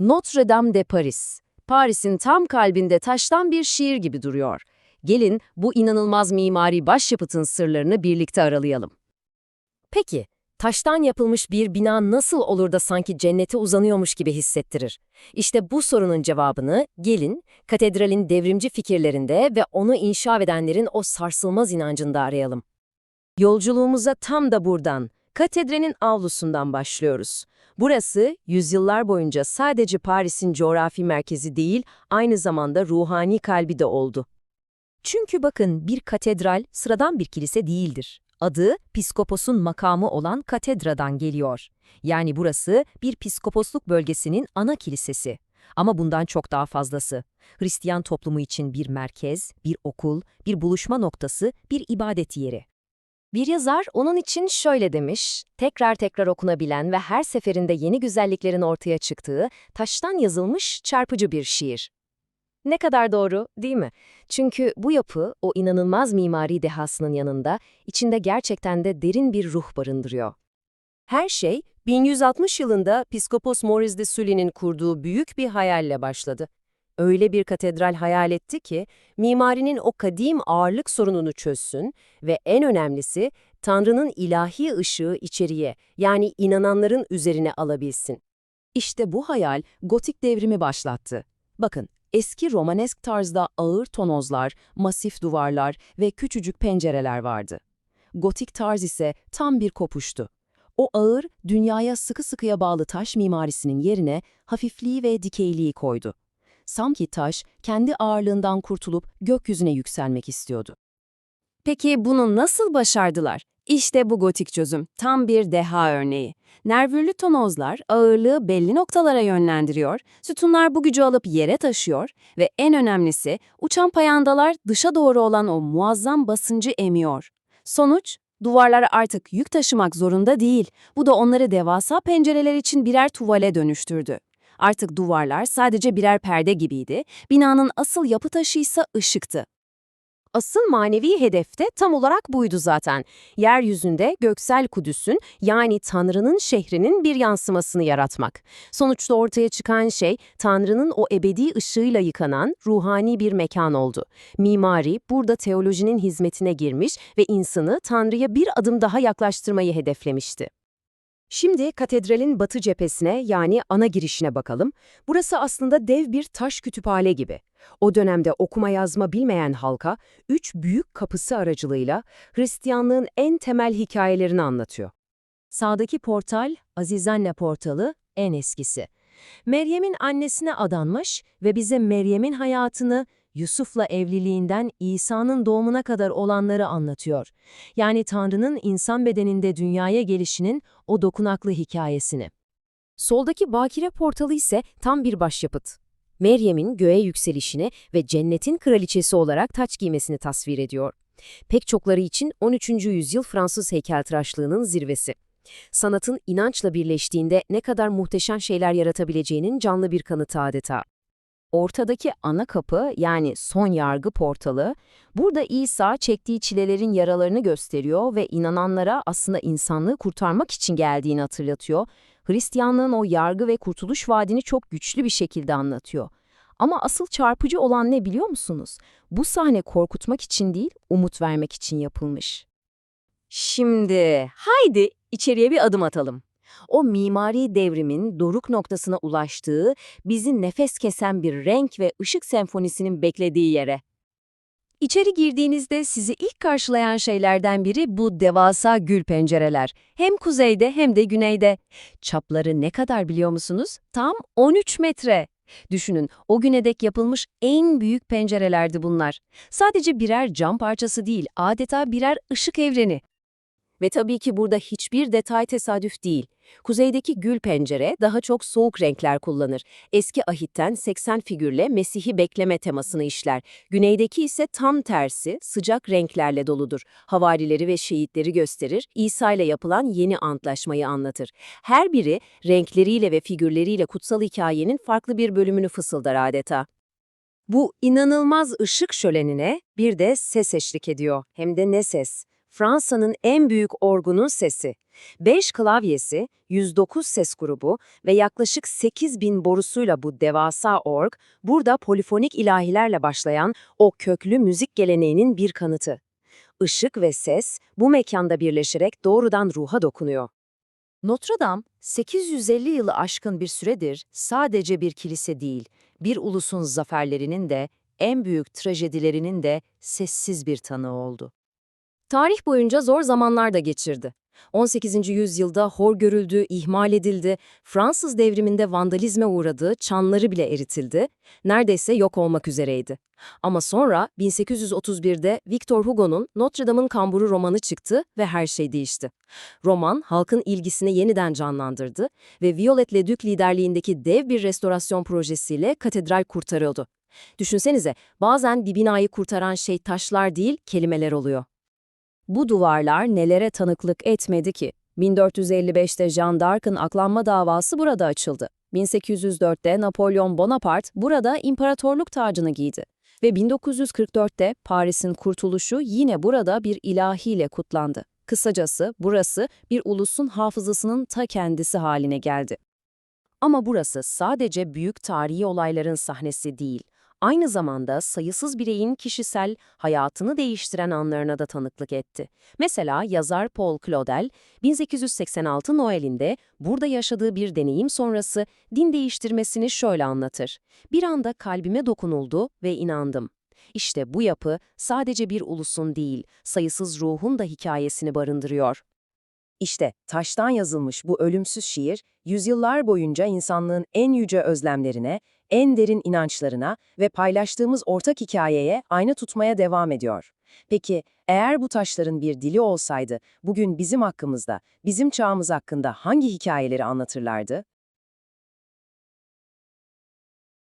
Notre Dame de Paris. Paris'in tam kalbinde taştan bir şiir gibi duruyor. Gelin bu inanılmaz mimari başyapıtın sırlarını birlikte aralayalım. Peki, taştan yapılmış bir bina nasıl olur da sanki cennete uzanıyormuş gibi hissettirir? İşte bu sorunun cevabını gelin, katedralin devrimci fikirlerinde ve onu inşa edenlerin o sarsılmaz inancında arayalım. Yolculuğumuza tam da buradan, katedralin avlusundan başlıyoruz. Burası, yüzyıllar boyunca sadece Paris'in coğrafi merkezi değil, aynı zamanda ruhani kalbi de oldu. Çünkü bakın bir katedral sıradan bir kilise değildir. Adı piskoposun makamı olan katedradan geliyor. Yani burası bir piskoposluk bölgesinin ana kilisesi. Ama bundan çok daha fazlası. Hristiyan toplumu için bir merkez, bir okul, bir buluşma noktası, bir ibadet yeri. Bir yazar onun için şöyle demiş, tekrar tekrar okunabilen ve her seferinde yeni güzelliklerin ortaya çıktığı, taştan yazılmış çarpıcı bir şiir. Ne kadar doğru, değil mi? Çünkü bu yapı, o inanılmaz mimari dehasının yanında, içinde gerçekten de derin bir ruh barındırıyor. Her şey, 1160 yılında Piskopos Maurice de Sully'nin kurduğu büyük bir hayalle başladı. Öyle bir katedral hayal etti ki, mimarinin o kadim ağırlık sorununu çözsün ve en önemlisi, Tanrı'nın ilahi ışığı içeriye, yani inananların üzerine alabilsin. İşte bu hayal, gotik devrimi başlattı. Bakın, eski romanesk tarzda ağır tonozlar, masif duvarlar ve küçücük pencereler vardı. Gotik tarz ise tam bir kopuştu. O ağır, dünyaya sıkı sıkıya bağlı taş mimarisinin yerine hafifliği ve dikeyliği koydu. Sanki taş, kendi ağırlığından kurtulup gökyüzüne yükselmek istiyordu. Peki bunu nasıl başardılar? İşte bu gotik çözüm, tam bir deha örneği. Nervürlü tonozlar ağırlığı belli noktalara yönlendiriyor, sütunlar bu gücü alıp yere taşıyor ve en önemlisi uçan payandalar dışa doğru olan o muazzam basıncı emiyor. Sonuç, duvarlar artık yük taşımak zorunda değil, bu da onları devasa pencereler için birer tuvale dönüştürdü. Artık duvarlar sadece birer perde gibiydi, binanın asıl yapı taşıysa ışıktı. Asıl manevi hedef de tam olarak buydu zaten. Yeryüzünde göksel Kudüs'ün yani Tanrı'nın şehrinin bir yansımasını yaratmak. Sonuçta ortaya çıkan şey Tanrı'nın o ebedi ışığıyla yıkanan ruhani bir mekan oldu. Mimari burada teolojinin hizmetine girmiş ve insanı Tanrı'ya bir adım daha yaklaştırmayı hedeflemişti. Şimdi katedralin batı cephesine yani ana girişine bakalım. Burası aslında dev bir taş kütüphane gibi. O dönemde okuma yazma bilmeyen halka üç büyük kapısı aracılığıyla Hristiyanlığın en temel hikayelerini anlatıyor. Sağdaki portal Azizanne portalı en eskisi. Meryem'in annesine adanmış ve bize Meryem'in hayatını Yusuf'la evliliğinden İsa'nın doğumuna kadar olanları anlatıyor. Yani Tanrı'nın insan bedeninde dünyaya gelişinin o dokunaklı hikayesini. Soldaki bakire portalı ise tam bir başyapıt. Meryem'in göğe yükselişini ve cennetin kraliçesi olarak taç giymesini tasvir ediyor. Pek çokları için 13. yüzyıl Fransız heykeltıraşlığının zirvesi. Sanatın inançla birleştiğinde ne kadar muhteşem şeyler yaratabileceğinin canlı bir kanıtı adeta. Ortadaki ana kapı yani son yargı portalı, burada İsa çektiği çilelerin yaralarını gösteriyor ve inananlara aslında insanlığı kurtarmak için geldiğini hatırlatıyor. Hristiyanlığın o yargı ve kurtuluş vaadini çok güçlü bir şekilde anlatıyor. Ama asıl çarpıcı olan ne biliyor musunuz? Bu sahne korkutmak için değil, umut vermek için yapılmış. Şimdi haydi içeriye bir adım atalım. O mimari devrimin doruk noktasına ulaştığı, bizi nefes kesen bir renk ve ışık senfonisinin beklediği yere. İçeri girdiğinizde sizi ilk karşılayan şeylerden biri bu devasa gül pencereler. Hem kuzeyde hem de güneyde. Çapları ne kadar biliyor musunuz? Tam 13 metre. Düşünün, o güne dek yapılmış en büyük pencerelerdi bunlar. Sadece birer cam parçası değil, adeta birer ışık evreni. Ve tabii ki burada hiçbir detay tesadüf değil. Kuzeydeki gül pencere daha çok soğuk renkler kullanır. Eski ahitten 80 figürle Mesih'i bekleme temasını işler. Güneydeki ise tam tersi sıcak renklerle doludur. Havarileri ve şehitleri gösterir, İsa ile yapılan yeni antlaşmayı anlatır. Her biri renkleriyle ve figürleriyle kutsal hikayenin farklı bir bölümünü fısıldar adeta. Bu inanılmaz ışık şölenine bir de ses eşlik ediyor. Hem de ne ses? Fransa'nın en büyük orgunun sesi. 5 klavyesi, 109 ses grubu ve yaklaşık 8000 borusuyla bu devasa org, burada polifonik ilahilerle başlayan o köklü müzik geleneğinin bir kanıtı. Işık ve ses bu mekanda birleşerek doğrudan ruha dokunuyor. Notre Dame, 850 yılı aşkın bir süredir sadece bir kilise değil, bir ulusun zaferlerinin de, en büyük trajedilerinin de sessiz bir tanığı oldu. Tarih boyunca zor zamanlar da geçirdi. 18. yüzyılda hor görüldü, ihmal edildi, Fransız devriminde vandalizme uğradı, çanları bile eritildi, neredeyse yok olmak üzereydi. Ama sonra 1831'de Victor Hugo'nun Notre Dame'ın Kamburu romanı çıktı ve her şey değişti. Roman, halkın ilgisini yeniden canlandırdı ve Violet Leduc liderliğindeki dev bir restorasyon projesiyle katedral kurtarıyordu. Düşünsenize, bazen bir binayı kurtaran şey taşlar değil, kelimeler oluyor. Bu duvarlar nelere tanıklık etmedi ki? 1455'te Jeanne d'Arc'ın aklanma davası burada açıldı. 1804'te Napolyon Bonaparte burada imparatorluk tacını giydi. Ve 1944'te Paris'in kurtuluşu yine burada bir ilahiyle kutlandı. Kısacası burası bir ulusun hafızasının ta kendisi haline geldi. Ama burası sadece büyük tarihi olayların sahnesi değil, aynı zamanda sayısız bireyin kişisel, hayatını değiştiren anlarına da tanıklık etti. Mesela yazar Paul Claudel, 1886 Noel'inde burada yaşadığı bir deneyim sonrası din değiştirmesini şöyle anlatır. Bir anda kalbime dokunuldu ve inandım. İşte bu yapı sadece bir ulusun değil, sayısız ruhun da hikayesini barındırıyor. İşte taştan yazılmış bu ölümsüz şiir, yüzyıllar boyunca insanlığın en yüce özlemlerine, en derin inançlarına ve paylaştığımız ortak hikayeye ayna tutmaya devam ediyor. Peki, eğer bu taşların bir dili olsaydı, bugün bizim hakkımızda, bizim çağımız hakkında hangi hikayeleri anlatırlardı?